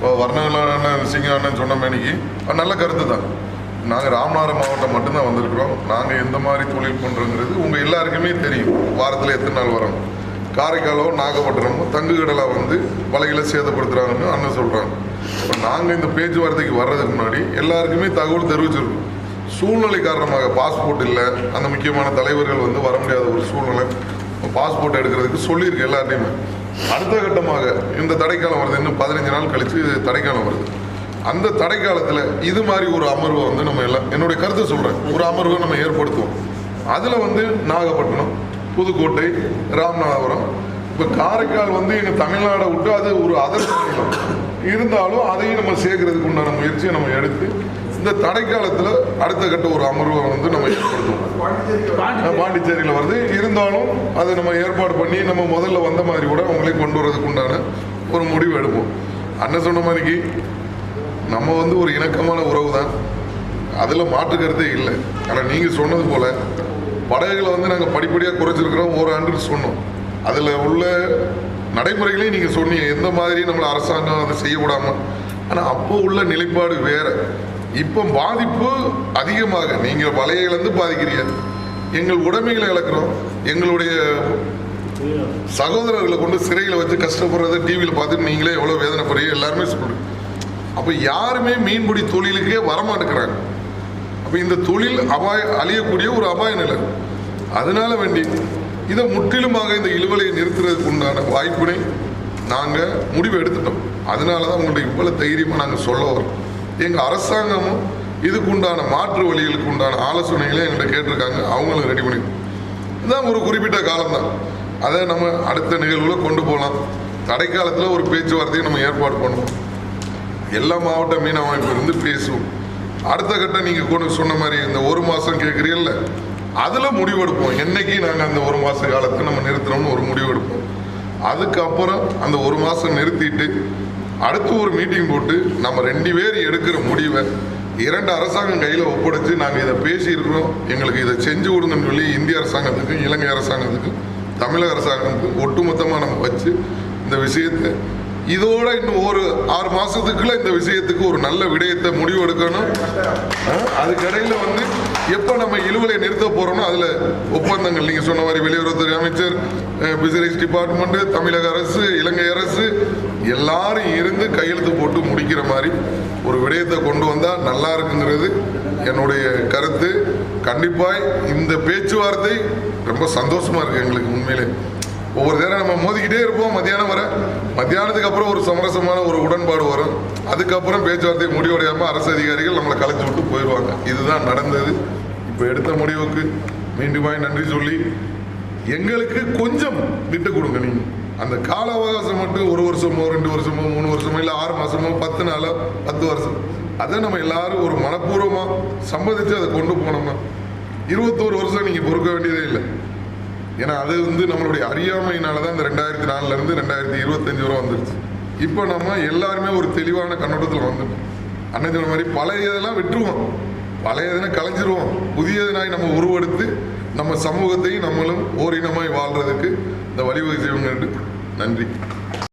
இப்போ வர்ணகலான சிங்க சொன்ன மேனிக்கு. அது நல்ல கருத்து தான் நாங்கள் ராமநாதபுரம் மாவட்டம் மட்டும்தான் வந்திருக்கிறோம். நாங்கள் எந்த மாதிரி தொழில் பண்ணுறோங்கிறது உங்கள் எல்லாருக்குமே தெரியும். வாரத்தில் எத்தனை நாள் வரோம். காரைக்காலோ நாகப்பட்டினமோ தங்குகடலை வந்து வலைகளை சேதப்படுத்துகிறாங்கன்னு அண்ணன் சொல்கிறாங்க இப்போ நாங்கள் இந்த பேச்சுவார்த்தைக்கு வர்றதுக்கு முன்னாடி எல்லாருக்குமே தகவல் தெரிவிச்சிருக்கோம். சூழ்நிலை காரணமாக பாஸ்போர்ட் இல்லை. அந்த முக்கியமான தலைவர்கள் வந்து வர முடியாத ஒரு சூழ்நிலை. பாஸ்போர்ட் எடுக்கிறதுக்கு சொல்லியிருக்கு எல்லார்ட்டையுமே அடுத்த கட்டமாக இந்த தடைக்காலம் வருது. இன்னும் பதினஞ்சு நாள் கழித்து தடைக்காலம் வருது. அந்த தடைக்காலத்தில் இது மாதிரி ஒரு அமர்வை வந்து நம்ம எல்லாம் என்னுடைய கருத்தை சொல்கிறேன் ஒரு அமர்வை நம்ம ஏற்படுத்துவோம். அதில் வந்து நாகப்பட்டினம் புதுக்கோட்டை ராமநாதபுரம் இப்போ காரைக்கால் வந்து எங்கள் தமிழ்நாடை விட்டு அது ஒரு அதர் மாநிலம். இருந்தாலும் அதையும் நம்ம சேர்க்கறதுக்கு உண்டான முயற்சியை நம்ம எடுத்து இந்த தடைக்காலத்தில் அடுத்த கட்ட ஒரு அமர்வை வந்து நம்ம ஏற்படுத்துவோம். பாண்டிச்சேரியில் வருது. இருந்தாலும் அதை நம்ம ஏற்பாடு பண்ணி நம்ம முதல்ல வந்த மாதிரி கூட அவங்களே கொண்டு வரதுக்கு உண்டான ஒரு முடிவு எடுப்போம். அண்ணன் சொன்ன மாதிரிக்கு நம்ம வந்து ஒரு இணக்கமான உறவு தான் அதில் மாற்று கருத்தே இல்லை. ஆனால் நீங்கள் சொன்னது போல் படகுகளை வந்து நாங்கள் படிப்படியாக குறைச்சிருக்கிறோம். ஒரு ஆண்டு சொன்னோம். அதில் உள்ள நடைமுறைகளையும் நீங்கள் சொன்னீங்க. எந்த மாதிரி நம்மளை அரசாங்கம் அதை செய்யக்கூடாமல் ஆனால் அப்போ உள்ள நிலைப்பாடு வேறு. இப்போ பாதிப்பு அதிகமாக. நீங்கள் வலையை இழந்து பாதிக்கிறீங்க. எங்கள் உடைமைகளை இழக்கிறோம். எங்களுடைய சகோதரர்களை கொண்டு சிறையில் வச்சு கஷ்டப்படுறத டிவியில் பார்த்துட்டு நீங்களே எவ்வளோ வேதனைப்படுறீங்க? எல்லாருமே சொல்கிறீங்க அப்போ யாருமே மீன்பிடி தொழிலுக்கே வரமாட்டேங்கிறாங்க. அப்போ இந்த தொழில் அபாய அழியக்கூடிய ஒரு அபாய நிலை. அதனால வேண்டி இதை முற்றிலுமாக இந்த இழுவலையை நிறுத்துறதுக்கு உண்டான வாய்ப்பினை நாங்கள் முடிவு எடுத்துட்டோம். அதனால தான் உங்கள்கிட்ட இவ்வளோ தைரியமாக நாங்கள் சொல்ல வரோம். எங்கள் அரசாங்கமும் இதுக்கு உண்டான மாற்று வழிகளுக்கு உண்டான ஆலோசனைகளை எங்கள்கிட்ட கேட்டிருக்காங்க. அவங்களும் ரெடி பண்ணி இதுதான் ஒரு குறிப்பிட்ட காலம்தான். அதை நம்ம அடுத்த நிகழ்வில் கொண்டு போகலாம் தடைக்காலத்தில் ஒரு பேச்சுவார்த்தையை நம்ம ஏற்பாடு பண்ணுவோம். எல்லா மாவட்ட மீன் அமைப்பு இருந்து பேசுவோம். அடுத்த கட்டம் நீங்கள் கொண்டு சொன்ன மாதிரி இந்த ஒரு மாதம் கேட்குறீங்கல்ல அதில் முடிவெடுப்போம் என்றைக்கு நாங்கள் அந்த ஒரு மாத காலத்தை நம்ம நிறுத்துகிறோம்னு ஒரு முடிவெடுப்போம் அதுக்கப்புறம் அந்த ஒரு மாதம் நிறுத்திட்டு அடுத்து ஒரு மீட்டிங் போட்டு நம்ம ரெண்டு பேர் எடுக்கிற முடிவை இரண்டு அரசாங்கம் கையில் ஒப்படைச்சு நாங்கள் இதை பேசியிருக்கிறோம். எங்களுக்கு இதை செஞ்சு கொடுங்கன்னு சொல்லி இந்திய அரசாங்கத்துக்கும் இலங்கை அரசாங்கத்துக்கும் தமிழக அரசாங்கத்துக்கும் ஒட்டுமொத்தமாக நம்ம வச்சு இந்த விஷயத்தை இதோட இன்னும் ஒரு ஆறு மாசத்துக்குள்ள இந்த விஷயத்துக்கு ஒரு நல்ல விடயத்தை முடிவு எடுக்கணும் அஹ், வந்து எப்ப நம்ம இழுவலை நிறுத்த போறோமோ அதுல ஒப்பந்தங்கள். நீங்க சொன்ன மாதிரி வெளியுறவுத்துறை அமைச்சர் பிசினஸ் டிபார்ட்மெண்ட் தமிழக அரசு இலங்கை அரசு எல்லாரும் இருந்து கையெழுத்து போட்டு முடிக்கிற மாதிரி ஒரு விடயத்தை கொண்டு வந்தா நல்லா இருக்குங்கிறது என்னுடைய கருத்து. கண்டிப்பாய் இந்த பேச்சுவார்த்தை ரொம்ப சந்தோஷமா இருக்கு எங்களுக்கு உண்மையிலே. ஒவ்வொரு நேரம் நம்ம மோதிக்கிட்டே இருப்போம். மத்தியானம் வர மத்தியானத்துக்கு அப்புறம் ஒரு சமரசமான ஒரு உடன்பாடு வரும். அதுக்கப்புறம் பேச்சுவார்த்தை முடிவடையாம அரசு அதிகாரிகள் நம்மளை கலைச்சு விட்டு போயிடுவாங்க. இதுதான் நடந்தது. இப்போ எடுத்த முடிவுக்கு மீண்டுமாய் நன்றி சொல்லி எங்களுக்கு கொஞ்சம் விட்டு கொடுங்க நீங்க. அந்த கால அவகாசம் மட்டும் ஒரு வருஷமோ ரெண்டு வருஷமோ மூணு வருஷமோ இல்லை ஆறு மாசமோ பத்து நாளோ பத்து வருஷம். அதை நம்ம எல்லாரும் ஒரு மனப்பூர்வமாக சம்மதித்து அதை கொண்டு போனோம்னா இருபத்தோரு வருஷம் நீங்கள் பொறுக்க வேண்டியது ஏன்னா அது வந்து நம்மளுடைய அறியாமையினால தான் இந்த ரெண்டாயிரத்தி நாலுலேருந்து ரெண்டாயிரத்தி இருபத்தஞ்சு வரை வந்துருச்சு. இப்போ நம்ம எல்லாருமே ஒரு தெளிவான கண்ணோட்டத்தில் வந்துட்டோம். அண்ணன் சொன்ன மாதிரி பழைய இதெல்லாம் விட்டுருவோம். பழைய இதனை கலைஞ்சிருவோம். புதியதனாய் நம்ம உருவெடுத்து நம்ம சமூகத்தையும் நம்மளும் ஓரினமாய் வாழ்றதுக்கு இந்த வழிவகை செய்வோங்க நன்றி.